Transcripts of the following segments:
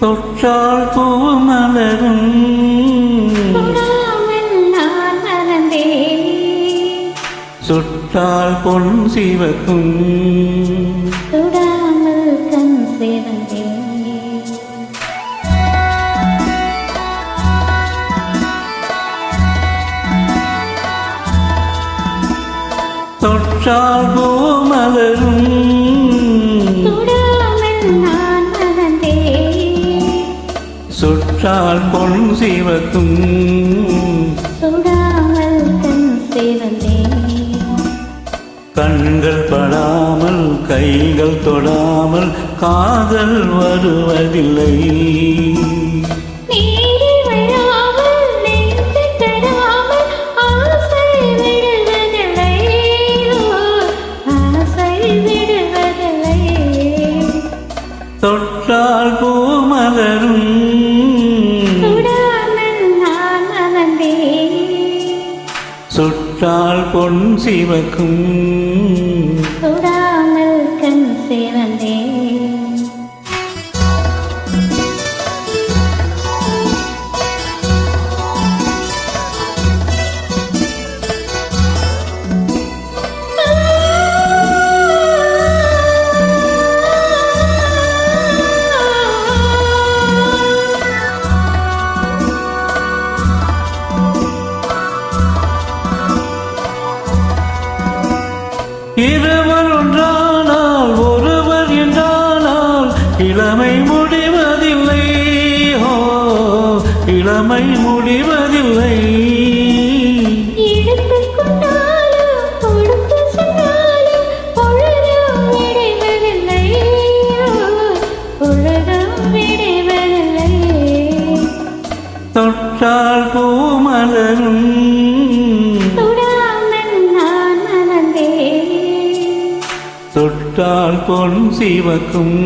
தொற்றால் பூமலரும். சுற்றால் பொன் சிவக்கும். தொடாமல் கண் சிவந்தேன் தொற்றால் பூமலரும். சுற்றால் பொன் சிவக்கும். தொடாமல் கண் சிவந்தேன் கண்கள் படாமல் கைகள் தொடாமல் காதல் வருவதில்லை. நீரி வராமல் சுற்றால் பொன் சிவக்கும். தொடாமல் கண் சிவந்தே. பொழுதும் விடுவதில்லை தொற்றால் பூமலரும். தொட்டால் பொன் சிவக்கும்.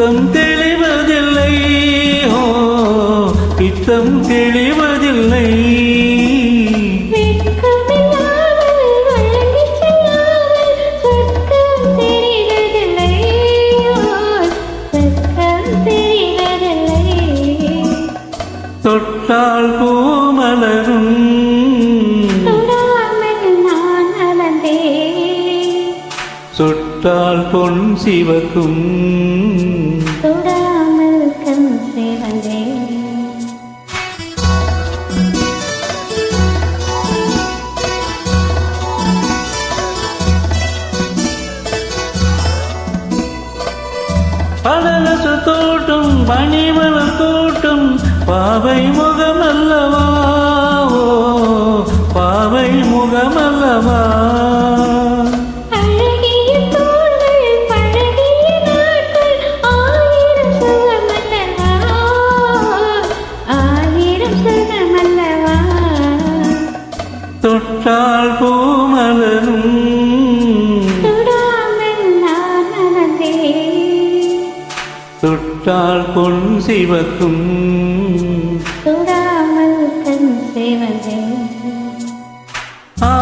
பித்தம் தெளிவதில்லை. ஓ பித்தம் தெளிவதில்லை. தொட்டால் பூமலரும். தொடாமல் சுட்டால் பொன் சிவக்கும். தொடாமல் கண் சிவந்தேன். பலரசு தோட்டும் பனிமலர் தோட்டும் பாவை முகமல்லவா? தொட்டால் பொன் சிவக்கும் தொடாமல் கண் சேவந்தே ஆ